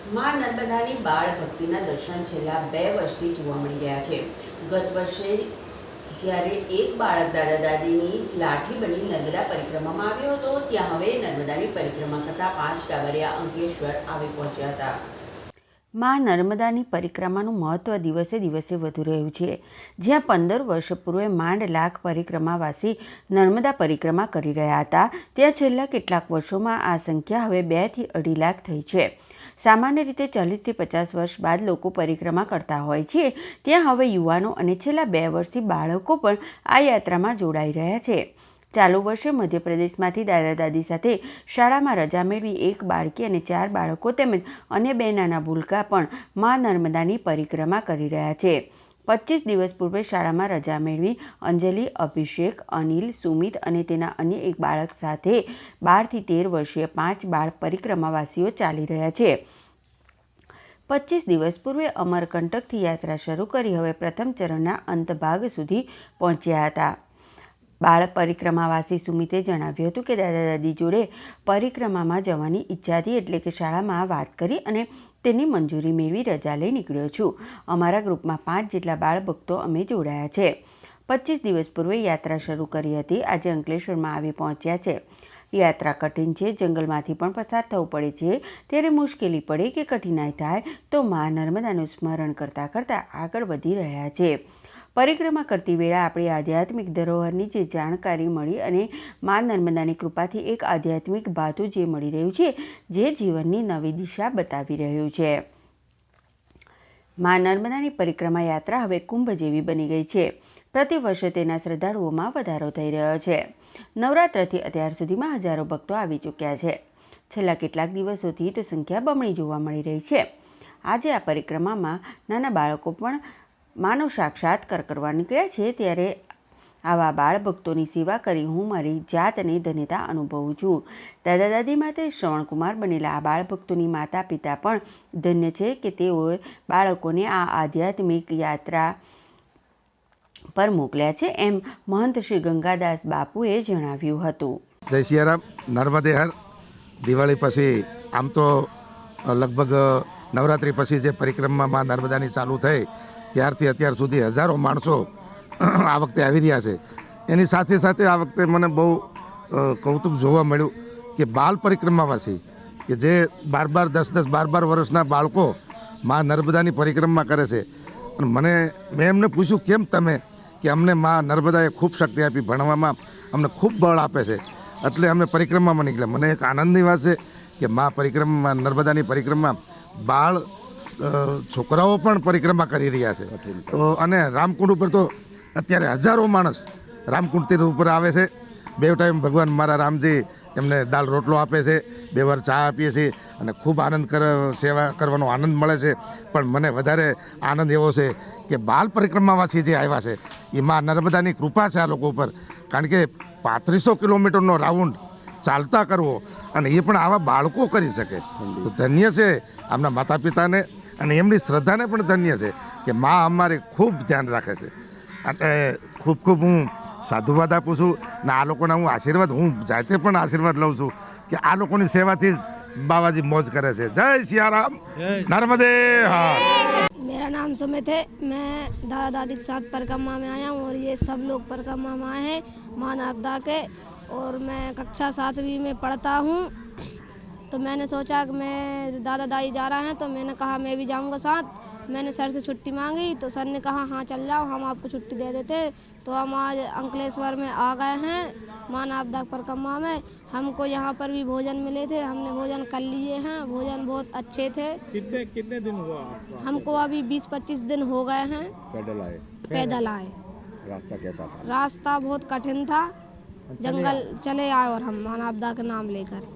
માં નર્મદાની બાળ ભક્તિના દર્શન છેલ્લા બે વર્ષથી જોવા મળી રહ્યા છે. ગત વર્ષે જ્યારે એક બાળક દાદા દાદીની લાઠી બની નર્મદા પરિક્રમામાં આવ્યો હતો, ત્યાં હવે નર્મદાની પરિક્રમા કરતા પાંચ ડાબરિયા અંકેશ્વર આવી પહોંચ્યા હતા. માં નર્મદાની પરિક્રમાનું મહત્ત્વ દિવસે દિવસે વધુ રહ્યું છે. જ્યાં પંદર વર્ષ પૂર્વે માંડ લાખ પરિક્રમાવાસી નર્મદા પરિક્રમા કરી રહ્યા હતા, ત્યાં છેલ્લા કેટલાક વર્ષોમાં આ સંખ્યા હવે બેથી અઢી લાખ થઈ છે. સામાન્ય રીતે ચાલીસથી પચાસ વર્ષ બાદ લોકો પરિક્રમા કરતા હોય છે. ત્યાં હવે યુવાનો અને છેલ્લા બે વર્ષથી બાળકો પણ આ યાત્રામાં જોડાઈ રહ્યા છે. ચાલુ વર્ષે મધ્યપ્રદેશમાંથી દાદા દાદી સાથે શાળામાં રજા મેળવી એક બાળકી અને ચાર બાળકો તેમજ અન્ય બે નાના ભૂલકા પણ મા નર્મદાની પરિક્રમા કરી રહ્યા છે. પચીસ દિવસ પૂર્વે શાળામાં રજા મેળવી અંજલિ, અભિષેક, અનિલ, સુમિત અને તેના અન્ય એક બાળક સાથે બારથી તેર વર્ષીય પાંચ બાળ પરિક્રમાવાસીઓ ચાલી રહ્યા છે. પચીસ દિવસ પૂર્વે અમરકંટકથી યાત્રા શરૂ કરી હવે પ્રથમ ચરણના અંતભાગ સુધી પહોંચ્યા હતા. બાળ પરિક્રમાવાસી સુમિતે જણાવ્યું હતું કે દાદા દાદી જોડે પરિક્રમામાં જવાની ઈચ્છા હતી એટલે કે શાળામાં વાત કરી અને તેની મંજૂરી મેળવી રજા લઈ નીકળ્યો છું. અમારા ગ્રુપમાં પાંચ જેટલા બાળ ભક્તો અમે જોડાયા છે. પચીસ દિવસ પૂર્વે યાત્રા શરૂ કરી હતી. આજે અંકલેશ્વરમાં આવી પહોંચ્યા છે. યાત્રા કઠિન છે. જંગલમાંથી પણ પસાર થવું પડે છે. ત્યારે મુશ્કેલી પડે કે કઠિનાઈ થાય તો મા નર્મદાનું સ્મરણ કરતાં કરતાં આગળ વધી રહ્યા છે. પરિક્રમા કરતી વેળા આપણી આધ્યાત્મિક ધરોહરની જે જાણકારી મળી અને મા નર્મદાની કૃપાથી એક આધ્યાત્મિક ભાથું જે મળી રહ્યું છે, જે જીવનની નવી દિશા બતાવી રહ્યું છે. મા નર્મદાની પરિક્રમા યાત્રા હવે કુંભ જેવી બની ગઈ છે. પ્રતિ વર્ષે તેના શ્રદ્ધાળુઓમાં વધારો થઈ રહ્યો છે. નવરાત્રથી અત્યાર સુધીમાં હજારો ભક્તો આવી ચૂક્યા છે. છેલ્લા કેટલાક દિવસોથી તો સંખ્યા બમણી જોવા મળી રહી છે. આજે આ પરિક્રમામાં નાના બાળકો પણ માનો સાક્ષાત્કાર કરવા નીકળ્યા છે ત્યારે આવા બાળભક્તોની સેવા કરી હું મારી જાતને ધન્યતા અનુભવું છું. દાદા દાદી માટે શ્રવણકુમાર બનેલા આ બાળભક્તોની માતા પિતા પણ ધન્ય છે કે તેઓએ બાળકોને આ આધ્યાત્મિક યાત્રા પર મોકલ્યા છે એમ મહંત શ્રી ગંગાદાસ બાપુએ જણાવ્યું હતું. જય સિયારામ, નર્મદે હર. દિવાળી પછી આમ તો લગભગ નવરાત્રિ પછી જે પરિક્રમા માં નર્મદાની ચાલુ થઈ, ત્યારથી અત્યાર સુધી હજારો માણસો આ વખતે આવી રહ્યા છે. એની સાથે સાથે આ વખતે મને બહુ કૌતુક જોવા મળ્યું કે બાલ પરિક્રમાવાસી, કે જે બાર બાર દસ દસ બાર બાર વર્ષના બાળકો મા નર્મદાની પરિક્રમા કરે છે. અને મને, મેં એમને પૂછ્યું, કેમ તમે? કે અમને મા નર્મદાએ ખૂબ શક્તિ આપી, ભણવામાં અમને ખૂબ બળ આપે છે. એટલે અમે પરિક્રમામાં નીકળ્યા. મને એક આનંદની વાત છે કે મા પરિક્રમા નર્મદાની પરિક્રમા બાળ છોકરાઓ પણ પરિક્રમા કરી રહ્યા છે. તો અને રામકુંડ ઉપર તો અત્યારે હજારો માણસ રામકુંડ તીર્થ ઉપર આવે છે. બે ટાઈમ ભગવાન મારા રામજી એમને દાળ રોટલો આપે છે બે વાર ચા આપીએ છીએ અને ખૂબ આનંદ કર સેવા કરવાનો આનંદ મળે છે. પણ મને વધારે આનંદ એવો છે કે બાલ પરિક્રમાવાસી જે આવ્યા છે એ મા નર્મદાની કૃપા છે આ લોકો ઉપર. કારણ કે પાંત્રીસો કિલોમીટરનો રાઉન્ડ ચાલતા કરવો અને એ પણ આવા બાળકો કરી શકે તો ધન્ય છે આમના માતા પિતાને અને એમની શ્રદ્ધાને પણ ધન્ય છે કે મા અમારી ખૂબ ધ્યાન રાખે છે એટલે ખૂબ ખૂબ હું સાધુવાદ આપું છું ને આ લોકોના હું આશીર્વાદ હું જાતે પણ આશીર્વાદ લઉં છું કે આ લોકોની સેવાથી જ બાબાજી મોજ કરે છે જય સિયારામ નર્મદે હાર मेरा नाम सुमित है मैं दादा दादी के साथ परिक्रमा में आया हूँ और ये सब लोग परिक्रमा में आए हैं मान आपदा के और मैं कक्षा सातवीं में पढ़ता हूँ। तो मैंने सोचा कि मैं दादा दादी जा रहा है तो मैंने कहा मैं भी जाऊँगा साथ। मैंने सर से छुट्टी मांगी तो सर ने कहा हाँ चल जाओ हम आपको छुट्टी दे देते हैं। तो हम आज अंकलेश्वर में आ गए हैं मान आपदा परिक्रमा में। हमको यहाँ पर भी भोजन मिले थे हमने भोजन कर लिए हैं भोजन बहुत अच्छे थे। कितने कितने दिन हुआ आपको? हमको अभी 20-25 दिन हो गए हैं। पैदल आए। पैदल आए। रास्ता कैसा था? रास्ता बहुत कठिन था। जंगल चले आए और हम मान आपदा का नाम लेकर